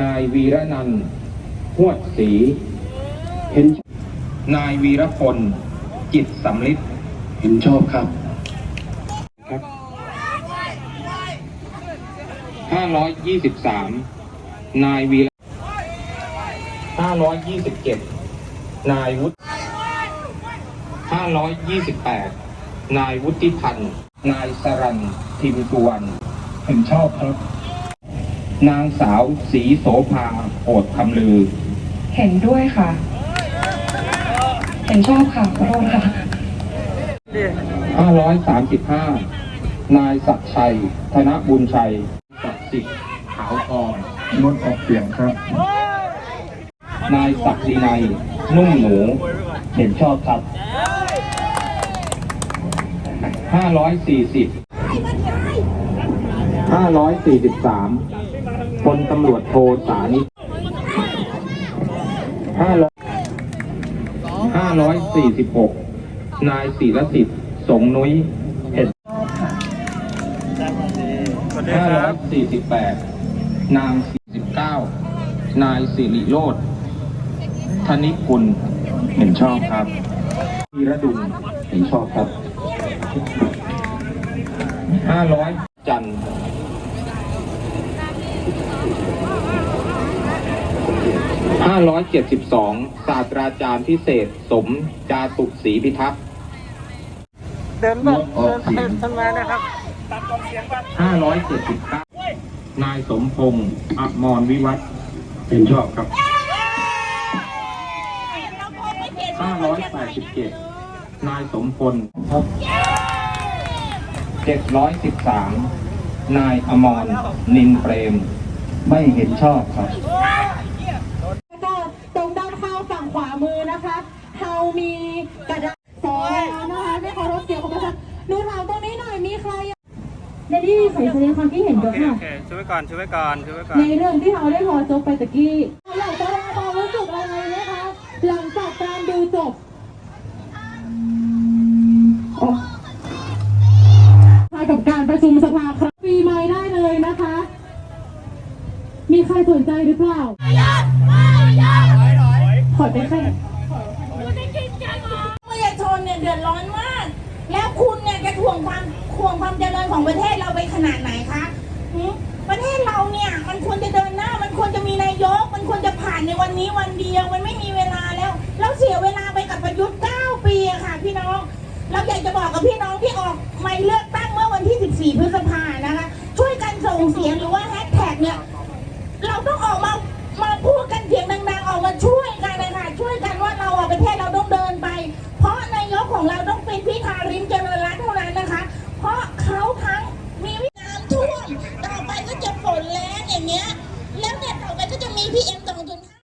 นายวีระนันท์หวดศรีเห็นนายวีรพล จิตสำลิดเห็นชอบครับครับห้าร้อยยี่สิบสามนายวีห้าร้อยยี่สิบเจ็ดนายวุฒิห้าร้อยยี่สิบแปดนายวุฒิพันธ์ นายสรันทิมสุวรรณเห็นชอบครับ นางสาวศรีโสภาโอดคำลือ เห็นด้วยค่ะ เห็นชอบค่ะ ขอโทษค่ะ 535 นายศักดิ์ชัย ธนบุญชัยศักดิ์สิทธิ์ขาวทองงดออกเสียงครับ นายศักดินัย นุ่มหนู เห็นชอบครับ 540 543 พลตำรวจโทสานิห้าร้อยห้าร้อยสี่สิบหกนายศิรสิทธิ์สงนุ้ยเห็ดห้าร้อยสี่สิบแปดนางสี่สิบเก้านายสิริโรธธนิกุลเห็นชอบครับมีระดุมเห็นชอบครับห้าร้อย 572 ศาสตราจารย์พิเศษ สมจาตุศรีพิทักษ์ เดินแบบออกเสียงทำงานนะครับ579 นายสมพงษ์อมรวิวัฒน์เห็นชอบครับ 587 นายสมพลครับ713 นายอมรนินเปรม ไม่เห็นชอบครับ แล้วก็ตรงด้านข้างฝั่งข วามือนะคะเรามีกระดาษสองแล้วนะคะไม่ขอรบเสียงของประชาชนหนูถามตรงนี้หน่อยมีใครในที่ขอแสดงความคิดเห็นโอด้วยเคค่ะโอเคช่วยไว้ก่อนช่วยไว้ก่อนช่วยไว้ก่อนในเรื่องที่เราได้พอจบไปตะกี้อยากจะแสดงความรู้สึกอะไรนะคะหลังจากการดูจบโอ้ใช่กับการประชุมสภาครับปีใหม่ได้เลยนะคะ มีใครสนใจหรือเปล่า ขอไปแค่ประชาชนเนี่ยเดือดร้อนมาก แล้วคุณเนี่ยจะถ่วงความถ่วงความเจริญของประเทศเราไปขนาดไหนคะหืมประเทศเราเนี่ยมันควรจะเดินหน้า มันควรจะมีนายก มันควรจะผ่านในวันนี้วันเดียว มันไม่มีเวลาแล้ว เราเสียเวลาไปกับประยุทธ์9ปีค่ะ พี่น้อง เราอยากจะบอกกับพี่น้องที่ออกไม่เลือกตั้งเมื่อวันที่ 14 พฤษภานะคะ ช่วยกันส่งเสียงหรือว่าแฮชแท็กเนี่ย เราต้องออกมา มาพูดกันเสียงดังๆ ออกมาช่วยกันเลยค่ะ ช่วยกันว่าเราอะประเทศเราต้องเดินไป เพราะนายกของเราต้องเป็นพิธาริมเจริญรัตน์เท่านั้นนะคะ เพราะเขาทั้งมีวิน้ำท่วม